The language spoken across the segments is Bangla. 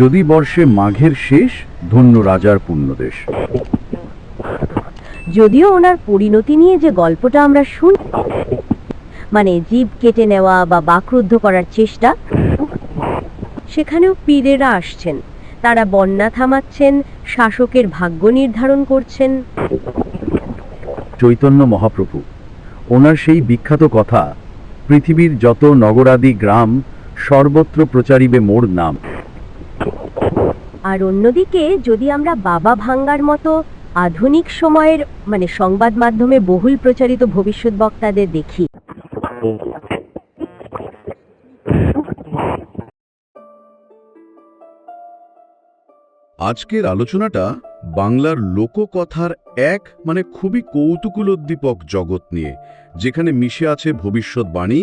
যদি বর্ষে মাঘের শেষ ধন্য রাজার পুণ্যদেশ। যদিও ওনার পরিণতি নিয়ে যে গল্পটা আমরা শুন মানে জীব কেটে নেওয়া বা বাকরুদ্ধ করার চেষ্টা সেখানেও পীরেরা আসছেন। তারা বন্যা থামাচ্ছেন শাসকের ভাগ্য নির্ধারণ করছেন। চৈতন্য মহাপ্রভু ওনার সেই বিখ্যাত কথা পৃথিবীর যত নগরাদি গ্রাম সর্বত্র প্রচারিবে মোর নাম। আর অন্যদিকে যদি আমরা বাবা ভাঙ্গার মতো আধুনিক সময়ের মানে সংবাদ মাধ্যমে বহুল প্রচারিত ভবিষ্যৎ বক্তাদের দেখি। আজকের আলোচনাটা বাংলার লোককথার এক মানে খুবই কৌতুকুলোদ্দীপক জগৎ নিয়ে, যেখানে মিশে আছে ভবিষ্যৎবাণী,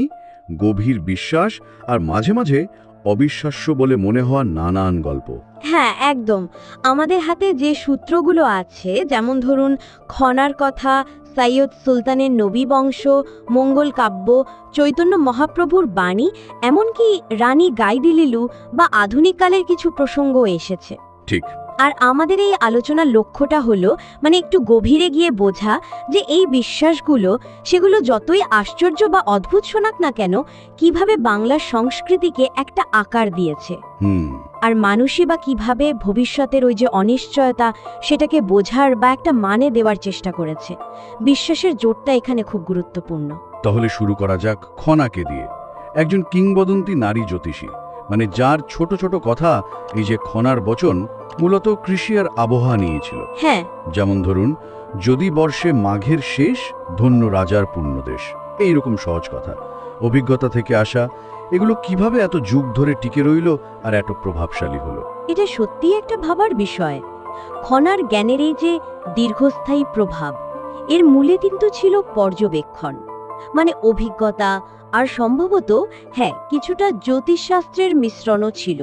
গভীর বিশ্বাস আর মাঝে মাঝে অবিশ্বাস্য বলে মনে হওয়া নানান গল্প। হ্যাঁ একদম। আমাদের হাতে যে সূত্রগুলো আছে যেমন ধরুন খনার কথা সৈয়দ সুলতানের নবী বংশ মঙ্গল কাব্য চৈতন্য মহাপ্রভুর বাণী এমনকি রানী গাইদিলিলু বা আধুনিককালের কিছু প্রসঙ্গ এসেছে। ঠিক। আর আমাদের এই আলোচনার লক্ষ্যটা হলো মানে একটু গভীরে গিয়ে বোঝা যে এই বিশ্বাসগুলো সেগুলো যতই আশ্চর্য বা অদ্ভুত শোনাক না কেন কীভাবে বাংলার সংস্কৃতিকে একটা আকার দিয়েছে। হুম। আর মানুষই বা কীভাবে ভবিষ্যতের ওই যে অনিশ্চয়তা সেটাকে বোঝার বা একটা মানে দেওয়ার চেষ্টা করেছে। বিশ্বাসের জোরটা এখানে খুব গুরুত্বপূর্ণ। তাহলে শুরু করা যাক খনাকে দিয়ে। একজন কিংবদন্তি নারী জ্যোতিষী মানে যার ছোট ছোট কথা এই যে খনার বচন মূলত কৃষি আর আবহাওয়া নিয়েছিল। হ্যাঁ। যেমন ধরুন যদি বর্ষে মাঘের শেষ ধন্য রাজার পুণ্যদেশ। এইরকম সহজ কথা। অভিজ্ঞতা থেকে আসা এগুলো কীভাবে এত যুগ ধরে টিকে রইল আর এত প্রভাবশালী হলো? এটা সত্যিই একটা ভাবার বিষয়। খনার জ্ঞানের এই যে দীর্ঘস্থায়ী প্রভাব এর মূলে কিন্তু ছিল পর্যবেক্ষণ। মানে অভিজ্ঞতা আর সম্ভবত হ্যাঁ কিছুটা জ্যোতিষশাস্ত্রের মিশ্রণও ছিল।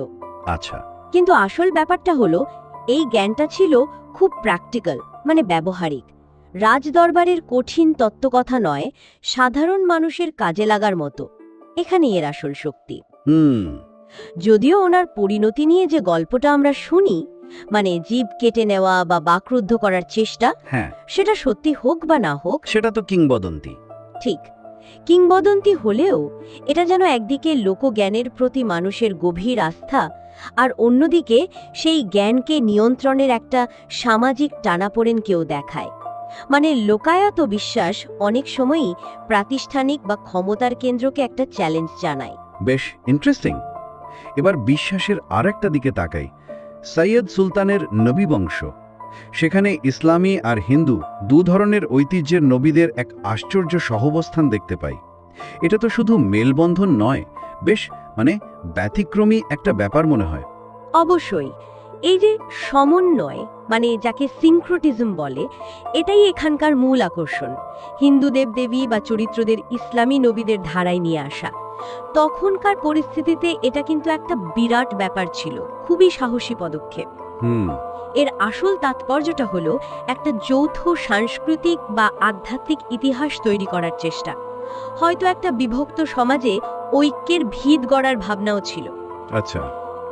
আচ্ছা। কিন্তু আসল ব্যাপারটা হলো এই জ্ঞানটা ছিল খুব প্র্যাকটিক্যাল মানে ব্যবহারিক। রাজদরবারের কঠিন তত্ত্বকথা নয় সাধারণ মানুষের কাজে লাগার মতো। এখানেই এর আসল শক্তি। হুম। যদিও ওনার পরিণতি নিয়ে যে গল্পটা আমরা শুনি মানে জীব কেটে নেওয়া বা বাকরুদ্ধ করার চেষ্টা হ্যাঁ। সেটা সত্যি হোক বা না হোক সেটা তো কিংবদন্তি। ঠিক। কিংবদন্তি হলেও এটা যেন একদিকে লোকজ্ঞানের প্রতি মানুষের গভীর আস্থা আর অন্যদিকে সেই জ্ঞানকে নিয়ন্ত্রণের একটা সামাজিক টানাপোড়েন কেউ দেখায়। মানে লোকায়ত বিশ্বাস অনেক সময়ই প্রাতিষ্ঠানিক বা ক্ষমতার কেন্দ্রকে একটা চ্যালেঞ্জ জানায়। বেশ ইন্টারেস্টিং এবার বিশ্বাসের আরেকটা দিকে তাকাই। সৈয়দ সুলতানের নবী বংশ সেখানে ইসলামী আর হিন্দু দু ধরনের ঐতিহ্যের নবীদের এক আশ্চর্য সহবস্থান দেখতে পাই। এটা তো শুধু মেলবন্ধন নয় বেশ মানে ব্যতিক্রমী একটা ব্যাপার মনে হয়। অবশ্যই এই যে সমন্বয় মানে যাকে সিনক্রোটিজম বলে এটাই এখানকার মূল আকর্ষণ। হিন্দু দেবদেবী বা চরিত্রদের ইসলামী নবীদের ধারায় নিয়ে আসা। তখনকার পরিস্থিতিতে এটা কিন্তু একটা বিরাট ব্যাপার ছিল খুবই সাহসী পদক্ষেপ। হুম। এর আসল তাৎপর্যটা হলো একটা যৌথ সাংস্কৃতিক বা আধ্যাত্মিক ইতিহাস তৈরি করার চেষ্টা। হয়তো একটা বিভক্ত সমাজে ঐক্যের ভিত গড়ার ভাবনাও ছিল। আচ্ছা।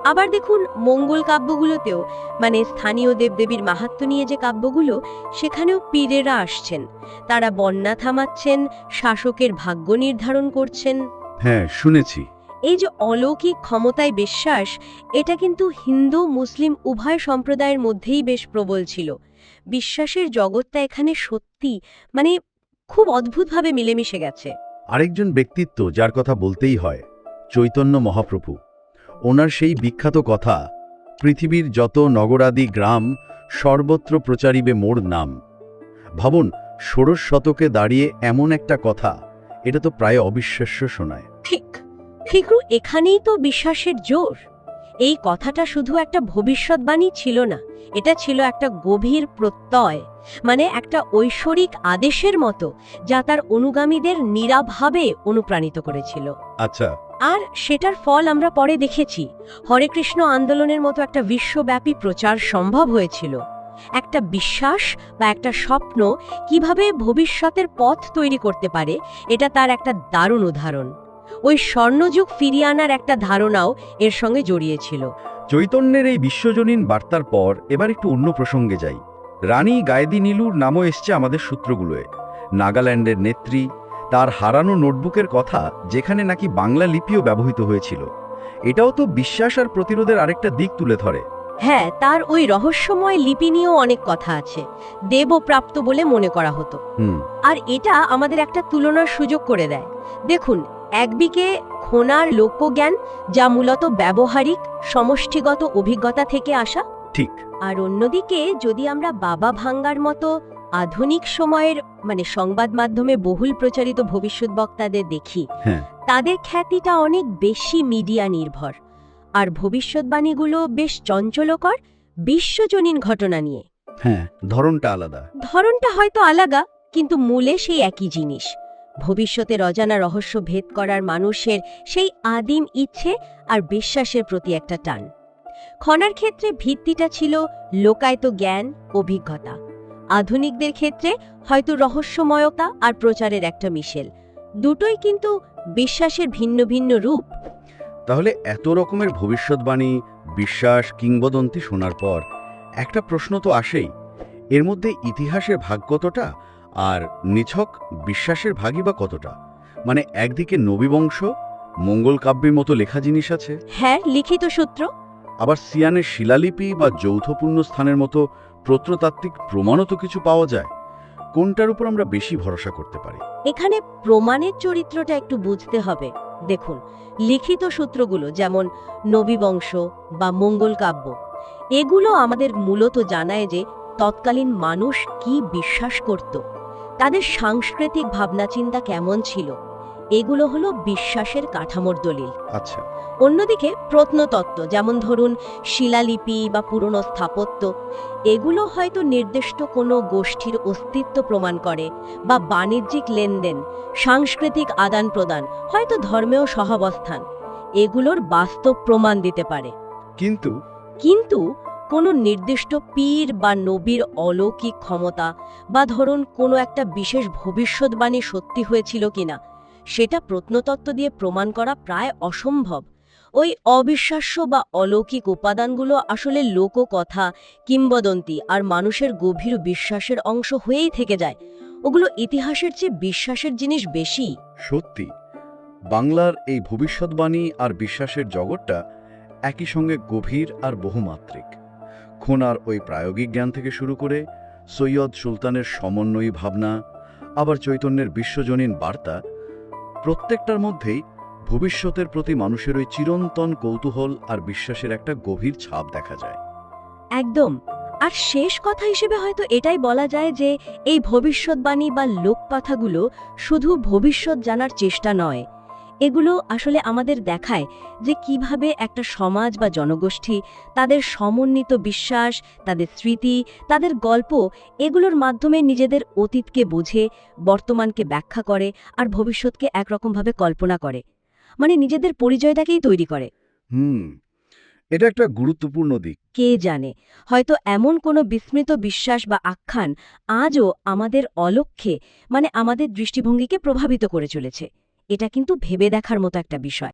আবার দেখুন মঙ্গল কাব্যগুলোতেও মানে স্থানীয় দেবদেবীর মাহাত্ম নিয়ে যে কাব্যগুলো সেখানেও পীরেরা আসছেন। তারা বন্যা থামাচ্ছেন শাসকের ভাগ্য নির্ধারণ করছেন। হ্যাঁ শুনেছি। এই যে অলৌকিক ক্ষমতায় বিশ্বাস এটা কিন্তু হিন্দু মুসলিম উভয় সম্প্রদায়ের মধ্যেই বেশ প্রবল ছিল। বিশ্বাসের জগৎটা এখানে সত্যি মানে খুব অদ্ভুতভাবে মিলেমিশে গেছে। আরেকজন ব্যক্তিত্ব যার কথা বলতেই হয় চৈতন্য মহাপ্রভু। ওনার সেই বিখ্যাত কথা পৃথিবীর যত নগরাদি গ্রাম সর্বত্র প্রচারিবে মোর নাম। ভাবুন ষোড়শ শতকে দাঁড়িয়ে এমন একটা কথা এটা তো প্রায় অবিশ্বাস্য শোনায়। ঠিক। ঠিকরু এখানেই তো বিশ্বাসের জোর। এই কথাটা শুধু একটা ভবিষ্যৎবাণী ছিল না এটা ছিল একটা গভীর প্রত্যয় মানে একটা ঐশ্বরিক আদেশের মতো যা তার অনুগামীদের নিরাভাবে অনুপ্রাণিত করেছিল। আচ্ছা। আর সেটার ফল আমরা পরে দেখেছি। হরে কৃষ্ণ আন্দোলনের মতো একটা বিশ্বব্যাপী প্রচার সম্ভব হয়েছিল। একটা বিশ্বাস বা একটা স্বপ্ন কীভাবে ভবিষ্যতের পথ তৈরি করতে পারে এটা তার একটা দারুণ উদাহরণ। ওই স্বর্ণযুগ ফিরিয়ে আনার একটা ধারণাও এর সঙ্গে জড়িয়েছিল। চৈতন্যের এই বিশ্বজনীন বার্তার পর এবার একটু অন্য প্রসঙ্গে যাই। রানী গায়েদি নীলুর নামও এসছে আমাদের সূত্রগুলোয়। নাগাল্যান্ডের নেত্রী তার হারানো নোটবুকের কথা যেখানে নাকি বাংলা লিপিও ব্যবহৃত হয়েছিল। এটাও তো বিশ্বাস আর প্রতিরোধের আরেকটা দিক তুলে ধরে। হ্যাঁ তার ওই রহস্যময় লিপি নিয়েও অনেক কথা আছে। দেবপ্রাপ্ত বলে মনে করা হতো। হুম। আর এটা আমাদের একটা তুলনার সুযোগ করে দেয়। দেখুন একদিকে খোনার লোকজ্ঞান যা মূলত ব্যবহারিক সমষ্টিগত অভিজ্ঞতা থেকে আসা। ঠিক। আর অন্যদিকে যদি আমরা বাবা ভাঙ্গার মতো আধুনিক সময়ের মানে সংবাদ মাধ্যমে বহুল প্রচারিত ভবিষ্যৎ বক্তাদের দেখি হ্যাঁ। তাদের খ্যাতিটা অনেক বেশি মিডিয়া নির্ভর। আর ভবিষ্যৎবাণীগুলো বেশ চঞ্চলকর বিশ্বজনীন ঘটনা নিয়ে। হ্যাঁ ধরনটা আলাদা। ধরনটা হয়তো আলাদা কিন্তু মূলে সেই একই জিনিস। ভবিষ্যতের অজানা রহস্য ভেদ করার মানুষের সেই আদিম ইচ্ছে আর বিশ্বাসের প্রতি একটা টান। খনার ক্ষেত্রে ভিত্তিটা ছিল লোকায়ত জ্ঞান, অভিজ্ঞতা। আধুনিকদের ক্ষেত্রে হয়তো রহস্যময়তা আর প্রচারের একটা মিশেল। দুটোই কিন্তু বিশ্বাসের ভিন্ন ভিন্ন রূপ। তাহলে এত রকমের ভবিষ্যৎবাণী, বিশ্বাস, কিংবদন্তি শোনার পর একটা প্রশ্ন তো আসেই। এর মধ্যে ইতিহাসের ভাগ কতটা? আর নিছক বিশ্বাসের ভাগই বা কতটা? মানে একদিকে নবীবংশ মঙ্গল কাব্যের মতো লেখা জিনিস আছে। হ্যাঁ লিখিত সূত্র। আবার সিয়ানের শিলালিপি বা যৌথপূর্ণ স্থানের মতো প্রত্নতাত্ত্বিক প্রমাণও তো কিছু পাওয়া যায়। কোনটার উপর আমরা বেশি ভরসা করতে পারি? এখানে প্রমাণের চরিত্রটা একটু বুঝতে হবে। দেখুন লিখিত সূত্রগুলো যেমন নবীবংশ বা মঙ্গল কাব্য এগুলো আমাদের মূলত জানায় যে তৎকালীন মানুষ কি বিশ্বাস করত। তাদের সাংস্কৃতিক ভাবনাচিন্তা কেমন ছিল? এগুলো হলো বিশ্বাসের কাঠামোর দলিল। আচ্ছা। অন্যদিকে প্রত্নতত্ত্ব যেমন ধরুন শিলালিপি বা পুরনো স্থাপত্য এগুলো হয়তো নির্দিষ্ট কোনো গোষ্ঠীর অস্তিত্ব প্রমাণ করে বা বাণিজ্যিক লেনদেন সাংস্কৃতিক আদান প্রদান হয়তো ধর্মেও সহাবস্থান এগুলোর বাস্তব প্রমাণ দিতে পারে। কিন্তু কিন্তু কোনো নির্দিষ্ট পীর বা নবীর অলৌকিক ক্ষমতা বা ধরুন কোনো একটা বিশেষ ভবিষ্যৎবাণী সত্যি হয়েছিল কিনা, সেটা প্রত্নতত্ত্ব দিয়ে প্রমাণ করা প্রায় অসম্ভব। ওই অবিশ্বাস্য বা অলৌকিক উপাদানগুলো আসলে লোককথা, কিংবদন্তি আর মানুষের গভীর বিশ্বাসের অংশ হয়েই থেকে যায়। ওগুলো ইতিহাসের চেয়ে বিশ্বাসের জিনিস বেশি। সত্যি, বাংলার এই ভবিষ্যৎবাণী আর বিশ্বাসের জগৎটা একই সঙ্গে গভীর আর বহুমাত্রিক। খোনার ওই প্রায়োগিক জ্ঞান থেকে শুরু করে সৈয়দ সুলতানের সমন্বয়ী ভাবনা, আবার চৈতন্যের বিশ্বজনীন বার্তা, প্রত্যেকটার মধ্যেই ভবিষ্যতের প্রতি মানুষের ওই চিরন্তন কৌতূহল আর বিশ্বাসের একটা গভীর ছাপ দেখা যায়। একদম। আর শেষ কথা হিসেবে হয়তো এটাই বলা যায় যে, এই ভবিষ্যৎবাণী বা লোককথাগুলো শুধু ভবিষ্যৎ জানার চেষ্টা নয়। এগুলো আসলে আমাদের দেখায় যে কীভাবে একটা সমাজ বা জনগোষ্ঠী তাদের সমন্বিত বিশ্বাস তাদের স্মৃতি তাদের গল্প এগুলোর মাধ্যমে নিজেদের অতীতকে বোঝে বর্তমানকে ব্যাখ্যা করে আর ভবিষ্যৎকে একরকমভাবে কল্পনা করে। মানে নিজেদের পরিচয়টাকেই তৈরি করে। হুম এটা একটা গুরুত্বপূর্ণ দিক। কে জানে? হয়তো এমন কোনো বিস্মৃত বিশ্বাস বা আখ্যান আজও আমাদের অলক্ষ্যে মানে আমাদের দৃষ্টিভঙ্গিকে প্রভাবিত করে চলেছে। এটা কিন্তু ভেবে দেখার মতো একটা বিষয়।